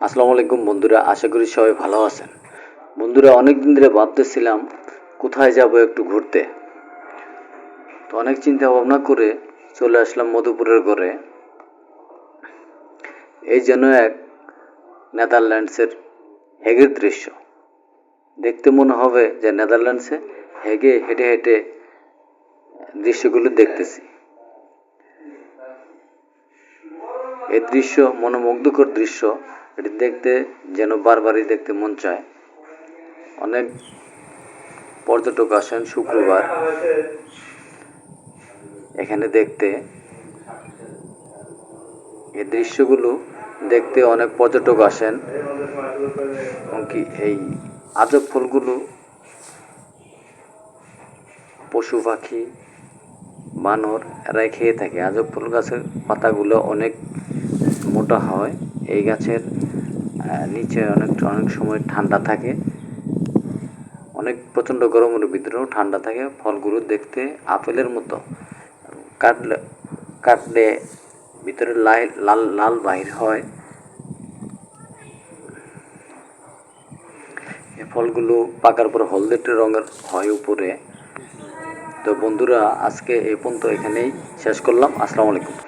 আসসালামু আলাইকুম বন্ধুরা, আশা করি সবাই ভালো আছেন। বন্ধুরা অনেক দিন ধরে ভাবতেছিলাম কোথায় যাব একটু ঘুরতে। তো অনেক চিন্তা ভাবনা করে চলে আসলাম মধুপুরের ঘরে। এই যেন এক নেদারল্যান্ডসের হেগের দৃশ্য। দেখতে মনে হবে যে নেদারল্যান্ডসে হেগে হেঁটে হেঁটে দৃশ্যগুলো দেখতেছি। এই দৃশ্য মনোমুগ্ধকর দৃশ্য। এটি দেখতে যেন বারবারই দেখতে মন চায়। অনেক পর্যটক আসেন শুক্রবার। এখানে দেখতে এই দৃশ্যগুলো দেখতে অনেক পর্যটক আসেন। এমনকি এই আজব ফুলগুলো, পশু পাখি, বানর, এরাই খেয়ে থাকে। আজব ফুল গাছের পাতাগুলো অনেক হয়। এই গাছের নিচে অনেক অনেক সময় ঠান্ডা থাকে। অনেক প্রচণ্ড গরমের ভিতরেও ঠান্ডা থাকে। ফলগুলো দেখতে আপেলের মতো। কাটলে কাটলে ভিতরে লাই, লাল লাল বাহির হয়। এই ফলগুলো পাকার পর হলদেটে রঙের হয় উপরে। তো বন্ধুরা, আজকে এই পর্যন্ত এখানেই শেষ করলাম। আসসালামু আলাইকুম।